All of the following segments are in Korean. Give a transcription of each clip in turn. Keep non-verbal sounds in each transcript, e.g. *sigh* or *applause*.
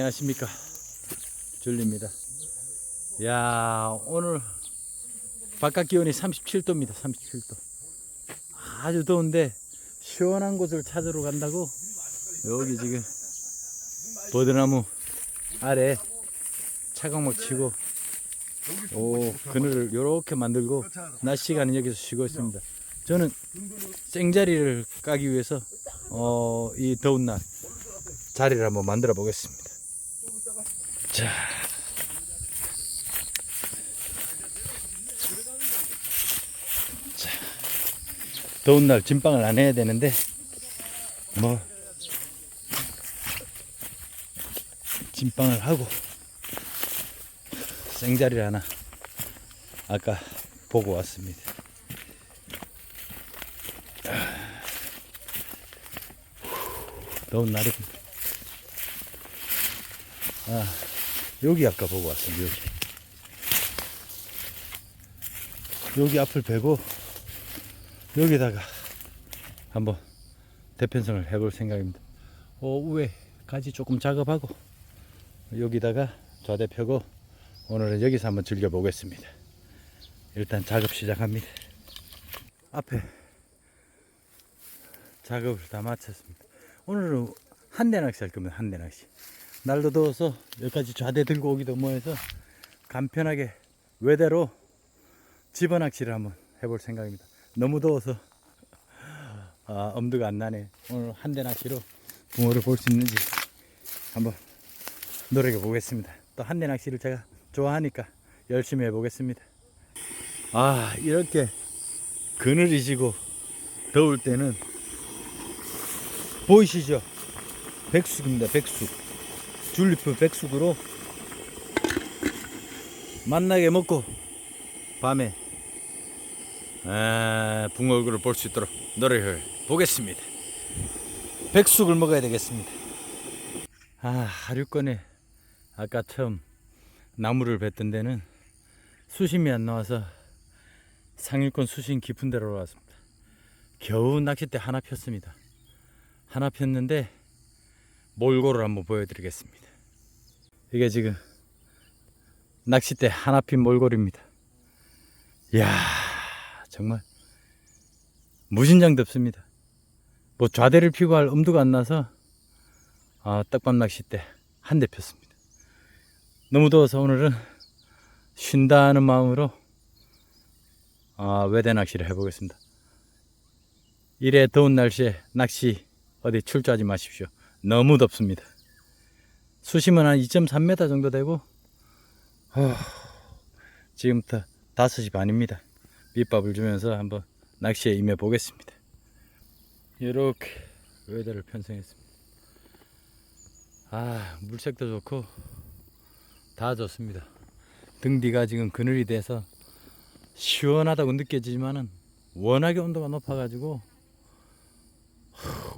안녕하십니까. 줄리입니다. 야 오늘 바깥 기온이 37도입니다 37도. 아주 더운데 시원한 곳을 찾으러 간다고? 여기 지금 버드나무 아래 차광목 치고 오 그늘을 요렇게 만들고 낮 시간은 여기서 쉬고 있습니다. 저는 생자리를 까기 위해서 어, 이 더운 날 자리를 한번 만들어 보겠습니다 자. 자. 더운 날 진방을 안 해야 되는데, 뭐, 진방을 하고, 생자리를 하나, 아까 보고 왔습니다. 더운 날입니다. 아, 여기 아까 보고 왔습니다. 여기. 여기 앞을 베고 여기다가 한번 대편성을 해볼 생각입니다. 어, 위에 가지 조금 작업하고 여기다가 좌대 펴고 오늘은 여기서 한번 즐겨 보겠습니다. 일단 작업 시작합니다. 앞에 작업을 다 마쳤습니다. 오늘은 한 대 낚시 할 겁니다. 한 대 낚시. 날도 더워서 여기까지 좌대 들고 오기도 뭐해서 간편하게 외대로 집어낚시를 한번 해볼 생각입니다. 너무 더워서 아, 엄두가 안 나네. 오늘 한 대 낚시로 붕어를 볼 수 있는지 한번 노력해 보겠습니다. 또 한 대 낚시를 제가 좋아하니까 열심히 해보겠습니다. 아 이렇게 그늘이 지고 더울 때는 보이시죠? 백숙입니다. 백숙. 줄리프 백숙으로 맛나게 먹고 밤에 아, 붕어 얼굴을 볼 수 있도록 노력을 보겠습니다. 백숙을 먹어야 되겠습니다. 아, 하류권에 아까 처음 나무를 뱉던 데는 수심이 안 나와서 상일권 수심 깊은 데로 올라왔습니다. 겨우 낚싯대 하나 폈습니다. 하나 폈는데 몰골을 한번 보여드리겠습니다. 이게 지금 낚싯대 하나 핀 몰골입니다. 이야 정말 무신장도 없습니다. 뭐 좌대를 피고 할 엄두가 안 나서 아, 떡밥 낚싯대 한 대 폈습니다. 너무 더워서 오늘은 쉰다는 마음으로 아, 외대 낚시를 해보겠습니다. 이래 더운 날씨에 낚시 어디 출조하지 마십시오. 너무 덥습니다. 수심은 한 2.3m 정도 되고 어, 지금부터 5시 반입니다. 밑밥을 주면서 한번 낚시에 임해 보겠습니다. 이렇게 외대를 편성했습니다. 아 물색도 좋고 다 좋습니다. 등 뒤가 지금 그늘이 돼서 시원하다고 느껴지지만은 워낙에 온도가 높아가지고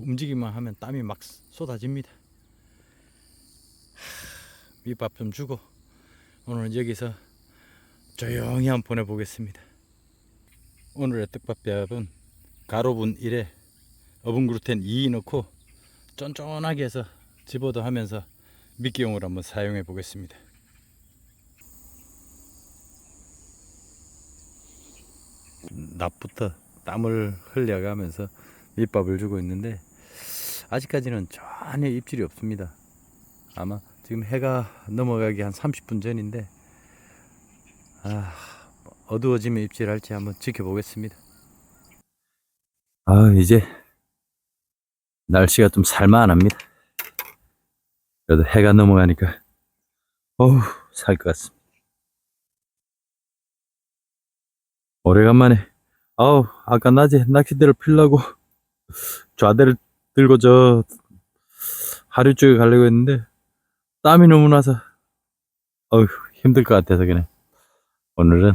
움직이만 하면 땀이 막 쏟아집니다. 밑밥 좀 주고 오늘은 여기서 조용히 한번 보내보겠습니다. 오늘의 떡밥밥은 가로분 1에 어분 그루텐 2 넣고 쫀쫀하게 해서 집어도 하면서 미끼용으로 한번 사용해 보겠습니다. 낮부터 땀을 흘려가면서 밑밥을 주고 있는데 아직까지는 전혀 입질이 없습니다. 아마 지금 해가 넘어가기 한 30분 전인데 아, 어두워지면 입질할지 한번 지켜보겠습니다. 아 이제 날씨가 좀 살만합니다. 그래도 해가 넘어가니까 어우 살 것 같습니다. 오래간만에 아우 아까 낮에 낚싯대를 필라고 좌대를 들고 저 하류 쪽에 가려고 했는데 땀이 너무 나서 어휴 힘들 것 같아서 그냥 오늘은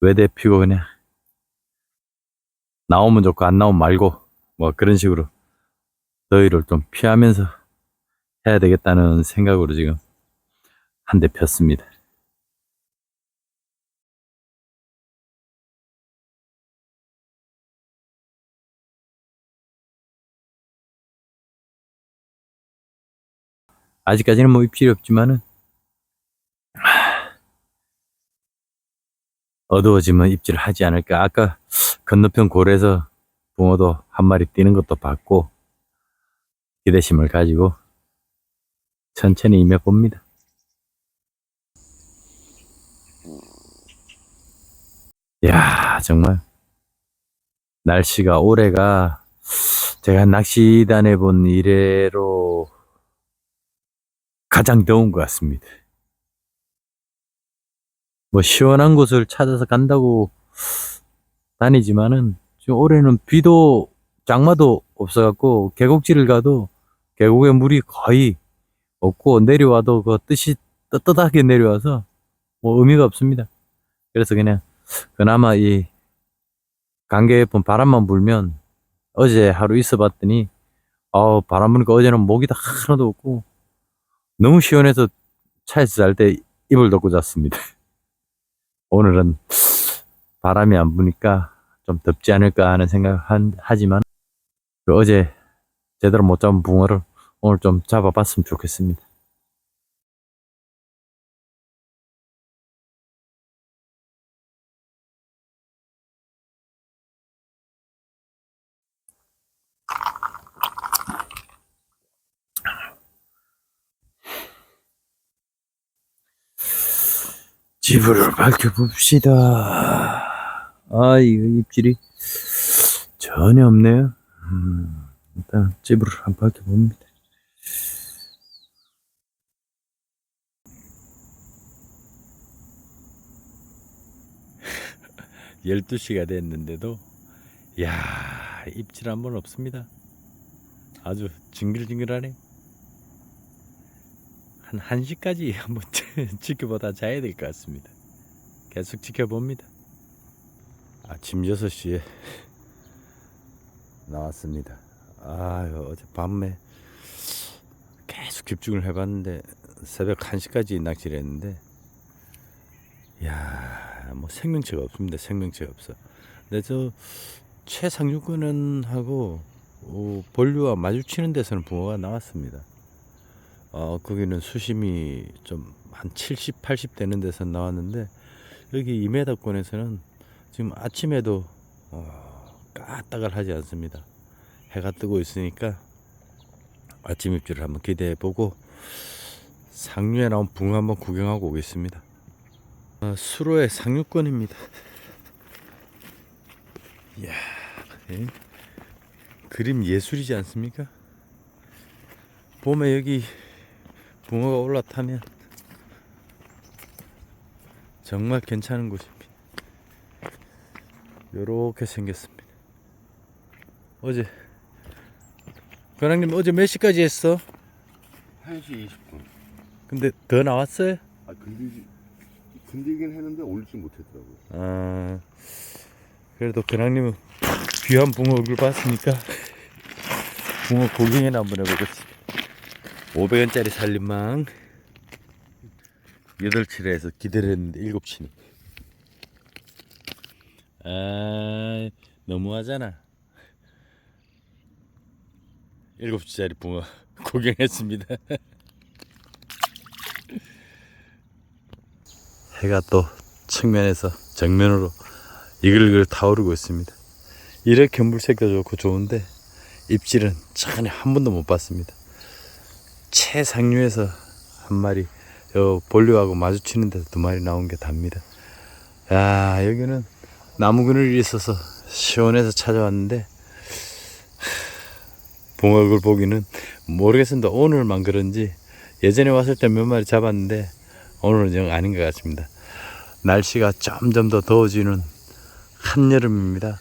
외대 피고 그냥 나오면 좋고 안 나오면 말고 뭐 그런 식으로 더위를 좀 피하면서 해야 되겠다는 생각으로 지금 한 대 폈습니다. 아직까지는 뭐 입질이 없지만은 하, 어두워지면 입질을 하지 않을까. 아까 건너편 골에서 붕어도 한 마리 뛰는 것도 봤고 기대심을 가지고 천천히 임해 봅니다. 야 정말 날씨가 올해가 제가 낚시 다녀본 이래로 가장 더운 것 같습니다. 뭐 시원한 곳을 찾아서 간다고 다니지만은 지금 올해는 비도 장마도 없어갖고 계곡지를 가도 계곡에 물이 거의 없고 내려와도 그 뜻이 떳떳하게 내려와서 뭐 의미가 없습니다. 그래서 그냥 그나마 이 강계 예쁜 바람만 불면 어제 하루 있어 봤더니 어 바람 부니까 어제는 목이 다 하나도 없고 너무 시원해서 차에서 잘 때 이불 덮고 잤습니다. *laughs* 오늘은 바람이 안 부니까 좀 덥지 않을까 하는 생각 하지만 그 어제 제대로 못 잡은 붕어를 오늘 좀 잡아봤으면 좋겠습니다. 지불을 밝혀봅시다. 아, 이거 입질이 전혀 없네요. 음, 일단 지불을 한번 밝혀봅니다. *laughs* 열두 시가 됐는데도, 야 입질 한 번 없습니다. 아주 징글징글하네. 한 1시까지 한번 *laughs* 지켜보다 자야 될 것 같습니다. 계속 지켜봅니다. 아침 6시에 *laughs* 나왔습니다. 아, 어제 밤에 계속 집중을 해봤는데 새벽 1시까지 낚시를 했는데 야, 뭐 생명체가 없습니다. 생명체가 없어. 근데 저 최상류권은 하고 어, 본류와 마주치는 데서는 붕어가 나왔습니다. 어, 거기는 수심이 좀 한 70, 80 되는 데서 나왔는데 여기 2m권에서는 지금 아침에도 어, 까딱을 하지 않습니다. 해가 뜨고 있으니까 아침 입질을 한번 기대해 보고 상류에 나온 붕어 한번 구경하고 오겠습니다. 어, 수로의 상류권입니다. *laughs* 이야, 예? 그림 예술이지 않습니까? 봄에 여기 붕어가 올라타면 정말 괜찮은 곳입니다. 요렇게 생겼습니다. 어제 관장님 어제 몇 시까지 했어? 1시 20분. 근데 더 나왔어요? 아, 근데, 근데긴 했는데 올리지 못했더라고요. 아 그래도 관장님은 귀한 붕어 얼굴 봤으니까 붕어 고경이나 한번 해보겠습니다. 500원짜리 살림망 8칠에서 기대를 했는데 7치니. 아 너무하잖아. 7치짜리 붕어 *laughs* 구경했습니다. *laughs* 해가 또 측면에서 정면으로 이글이글 타오르고 있습니다. 이렇게 물색도 좋고 좋은데 입질은 전혀 한 번도 못 봤습니다. 최상류에서 한 마리 요 볼류하고 마주치는 데서 두 마리 나온 게 답니다. 야 여기는 나무 그늘이 있어서 시원해서 찾아왔는데 붕어 얼굴 보기는 모르겠습니다. 오늘만 그런지 예전에 왔을 때 몇 마리 잡았는데 오늘은 영 아닌 것 같습니다. 날씨가 점점 더 더워지는 한여름입니다.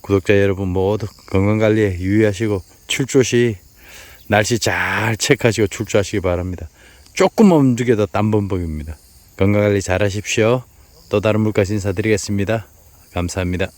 구독자 여러분 모두 건강관리에 유의하시고 출조 시 날씨 잘 체크하시고 출조하시기 바랍니다. 조금만 움직여도 땀범벅입니다. 건강관리 잘 하십시오. 또 다른 물가시 인사드리겠습니다. 감사합니다.